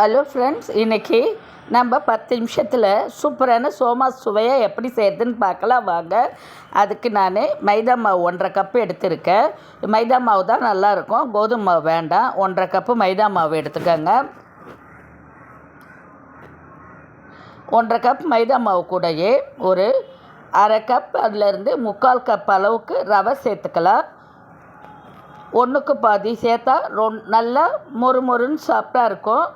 Hello friends இன்றைக்கி நம்ம பத்து நிமிஷத்தில் சூப்பரான சோமா சுவையாக எப்படி செய்கிறதுன்னு பார்க்கலாம் வாங்க. அதுக்கு நான் மைதா மாவு ஒன்றரை கப்பு எடுத்திருக்கேன். மைதா மாவு தான் நல்லாயிருக்கும். கோதுமை மாவு வேண்டாம். ஒன்றரை கப்பு மைதா மாவு எடுத்துக்கோங்க. ஒன்றரை கப் மைதா மாவு கூடயே ஒரு அரை கப் அதுலேருந்து முக்கால் கப் அளவுக்கு ரவை சேர்த்துக்கலாம். ஒன்றுக்கு பாதி சேர்த்தா ரொ நல்லா மொறு மொறுன்னு சாப்பிட்டா இருக்கும்.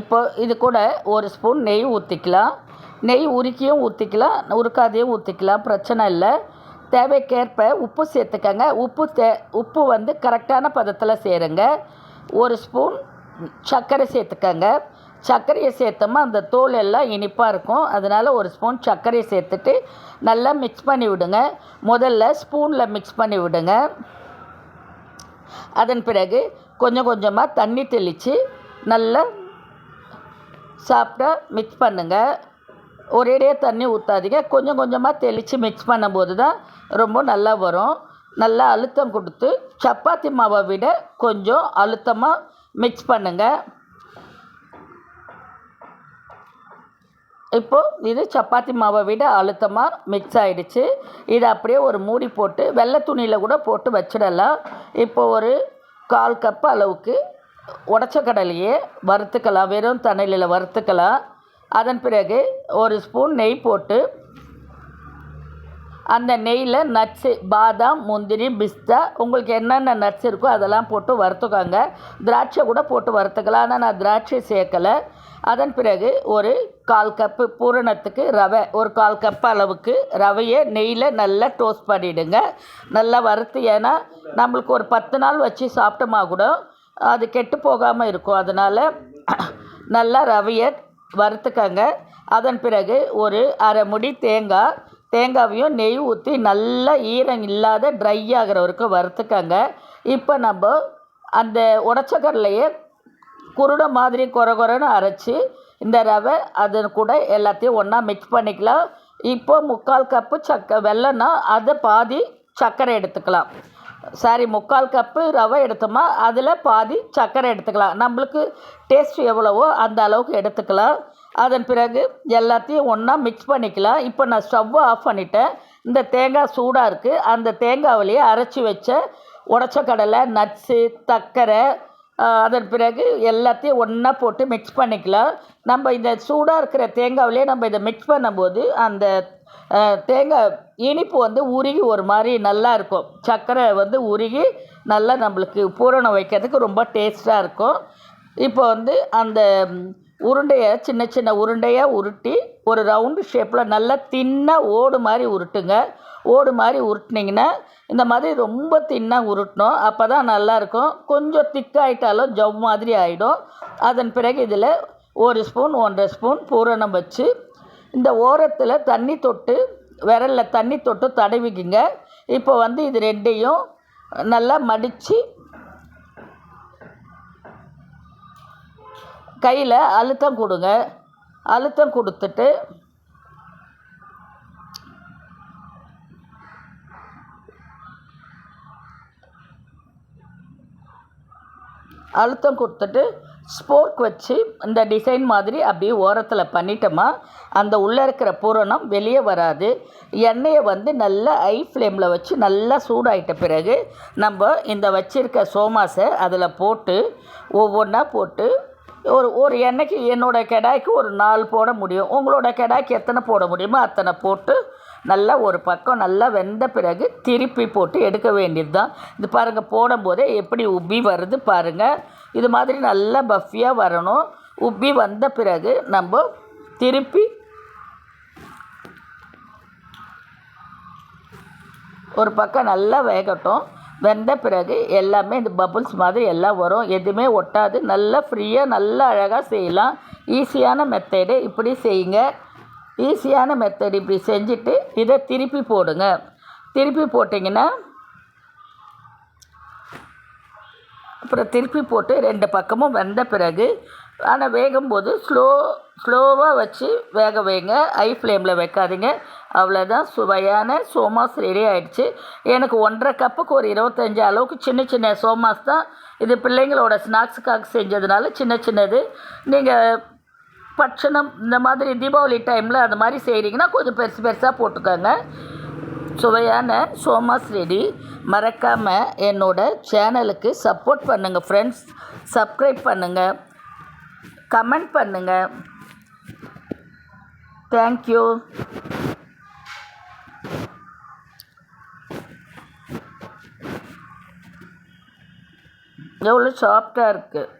இப்போ இது கூட ஒரு ஸ்பூன் நெய் ஊற்றிக்கலாம் நெய் உருக்கியும் ஊற்றிக்கலாம் உருக்காதையும் ஊற்றிக்கலாம் பிரச்சனை இல்லை. தேவைக்கேற்ப உப்பு சேர்த்துக்கங்க. உப்பு தே உப்பு வந்து கரெக்டான பதத்தில் சேருங்க. ஒரு ஸ்பூன் சர்க்கரை சேர்த்துக்கங்க. சர்க்கரையை சேர்த்தோமா அந்த தோல் எல்லாம் இனிப்பாக இருக்கும். அதனால் ஒரு ஸ்பூன் சர்க்கரையை சேர்த்துட்டு நல்லா மிக்ஸ் பண்ணி விடுங்க. முதல்ல ஸ்பூனில் மிக்ஸ் பண்ணி விடுங்க. அதன் பிறகு கொஞ்சம் கொஞ்சமாக தண்ணி தெளித்து நல்லா சாப்பிட்டா மிக்ஸ் பண்ணுங்கள் ஒரேடியாக தண்ணி ஊற்றாதீங்க கொஞ்சம் கொஞ்சமாக தெளித்து மிக்ஸ் பண்ணும்போது தான் ரொம்ப நல்லா வரும். நல்லா அழுத்தம் கொடுத்து சப்பாத்தி மாவை விட கொஞ்சம் அழுத்தமாக மிக்ஸ் பண்ணுங்கள் இப்போது இது சப்பாத்தி மாவை விட அழுத்தமாக மிக்ஸ் ஆகிடுச்சு இதை அப்படியே ஒரு மூடி போட்டு வெள்ளை துணியில் கூட போட்டு வச்சிடலாம். இப்போ ஒரு கால் கப் அளவுக்கு உடச்ச கடலையே வறுத்துக்கலாம் வெறும் தண்ணியில் வறுத்துக்கலாம் அதன் பிறகு ஒரு ஸ்பூன் நெய் போட்டு அந்த நெய்யில் நட்ஸு பாதாம் முந்திரி பிஸ்தா உங்களுக்கு என்னென்ன நட்ஸ் இருக்கோ அதெல்லாம் போட்டு வறுத்துக்கோங்க. திராட்சை கூட போட்டு வறுத்துக்கலாம். ஆனால் நான் திராட்சை சேர்க்கலை. அதன் பிறகு ஒரு கால் கப்பு பூரணத்துக்கு ரவை ஒரு கால் கப் அளவுக்கு ரவையை நெய்யில் நல்லா டோஸ்ட் பண்ணிவிடுங்க நல்லா வறுத்து ஏன்னா நம்மளுக்கு ஒரு பத்து நாள் வச்சு சாப்பிட்டோமா கூட அது கெட்டு போகாமல் இருக்கும். அதனால் நல்லா ரவையை வறுத்துக்கங்க. அதன் பிறகு ஒரு அரை முடி தேங்காய் தேங்காவையும் நெய் ஊற்றி நல்லா ஈரம் இல்லாத ட்ரை ஆகிற வரைக்கும் வறுத்துக்கங்க. இப்போ நம்ம அந்த உடச்ச கடலையே குருடை மாதிரி குறை குறைன்னு அரைச்சி இந்த ரவை அது கூட எல்லாத்தையும் ஒன்றா மிக்ஸ் பண்ணிக்கலாம். இப்போ முக்கால் கப்பு சக்க வெள்ளம்னா அதை பாதி சர்க்கரை எடுத்துக்கலாம். சாரி முக்கால் கப்பு ரவை எடுத்தோமா? அதில் பாதி சர்க்கரை எடுத்துக்கலாம். நம்மளுக்கு டேஸ்ட் எவ்வளவோ அந்த அளவுக்கு எடுத்துக்கலாம். அதன் பிறகு எல்லாத்தையும் ஒன்றா மிக்ஸ் பண்ணிக்கலாம். இப்போ நான் ஸ்டவ்வை ஆஃப் பண்ணிட்டேன். இந்த தேங்காய் சூடாக இருக்குது அந்த தேங்காவிலேயே அரைச்சி வச்ச உடச்ச கடலை நட்ஸு தக்கரை அதன் பிறகு எல்லாத்தையும் ஒன்றா போட்டு மிக்ஸ் பண்ணிக்கலாம். நம்ம இந்த சூடாக இருக்கிற தேங்காவிலே நம்ம இதை மிக்ஸ் பண்ணும்போது அந்த தேங்காய் இனிப்பு வந்து உருகி ஒரு மாதிரி நல்லா இருக்கும். சர்க்கரை வந்து உருகி நல்லா நம்மளுக்கு பூரணம் வைக்கிறதுக்கு ரொம்ப டேஸ்ட்டாக இருக்கும். இப்போ வந்து அந்த உருண்டையை சின்ன சின்ன உருண்டையாக உருட்டி ஒரு ரவுண்டு ஷேப்பில் நல்லா தின்னாக ஓடு மாதிரி உருட்டுங்க. ஓடு மாதிரி உருட்டினீங்கன்னா இந்த மாதிரி ரொம்ப தின்னாக உருட்டணும். அப்போ தான் நல்லாயிருக்கும் கொஞ்சம் திக்காயிட்டாலும் ஜவ் மாதிரி ஆகிடும் அதன் பிறகு இதில் ஒரு ஸ்பூன் ஒன்றரை ஸ்பூன் பூரணம் வச்சு இந்த ஓரத்தில் தண்ணி தொட்டு விரலில் தண்ணி தொட்டு தடவிக்குங்க. இப்போ வந்து இது ரெண்டையும் நல்லா மடித்து கையில் அழுத்தம் கொடுங்க. அழுத்தம் கொடுத்துட்டு அழுத்தம் கொடுத்துட்டு ஸ்போர்க் வச்சு இந்த டிசைன் மாதிரி அப்படியே ஓரத்தில் பண்ணிட்டோமா அந்த உள்ளே இருக்கிற பூரணம் வெளியே வராது. எண்ணெயை வந்து நல்லா ஐ ஃப்ளேமில் வச்சு நல்லா சூடாயிட்ட பிறகு நம்ம இந்த வச்சுருக்க சோமாஸை அதில் போட்டு ஒவ்வொன்றா போட்டு ஒரு ஒரு எண்ணெய்க்கு என்னோடய கெடாய்க்கு ஒரு நாலு போட முடியும். உங்களோட கெடாய்க்கு எத்தனை போட முடியுமோ அத்தனை போட்டு நல்லா ஒரு பக்கம் நல்லா வெந்த பிறகு திருப்பி போட்டு எடுக்க வேண்டியது தான் இது பாருங்கள் போடும்போதே எப்படி உப்பி வருது பாருங்கள் இது மாதிரி நல்லா பஃபியாக வரணும். உப்பி வந்த பிறகு நம்ம திருப்பி ஒரு பக்கம் நல்லா வேகட்டும். வெந்த பிறகு எல்லாமே இந்த பபுள்ஸ் மாதிரி எல்லாம் வரும். எதுவுமே ஒட்டாது. நல்லா ஃப்ரீயாக நல்லா அழகாக செய்யலாம். ஈஸியான மெத்தடு இப்படி செய்யுங்க. ஈஸியான மெத்தடு இப்படி செஞ்சுட்டு இதை திருப்பி போடுங்க. திருப்பி போட்டிங்கன்னா அப்புறம் திருப்பி போட்டு ரெண்டு பக்கமும் வெந்த பிறகு ஆனால் வேகும்போது ஸ்லோ ஸ்லோவாக வச்சு வேக வைங்க. ஹை ஃப்ளேமில் வைக்காதீங்க. அவ்வளோதான் சுவையான சோமாஸ் ரெடி ஆகிடுச்சு எனக்கு ஒன்றரை கப்புக்கு ஒரு இருபத்தஞ்சி அளவுக்கு சின்ன சின்ன சோமாஸ் தான். இது பிள்ளைங்களோட ஸ்நாக்ஸுக்காக செஞ்சதுனால சின்ன சின்னது. நீங்கள் பட்சணம் இந்த மாதிரி தீபாவளி டைமில் அந்த மாதிரி செய்கிறீங்கன்னா கொஞ்சம் பெருசு பெருசாக போட்டுக்கோங்க. சுவையான சோமாஸ் ரெடி. மறக்காமல் என்னோட சேனலுக்கு சப்போர்ட் பண்ணுங்கள் ஃப்ரெண்ட்ஸ் சப்ஸ்கிரைப் பண்ணுங்கள் கமெண்ட் பண்ணுங்கள் தேங்க்யூ எவ்வளோ சாஃப்டாக இருக்குது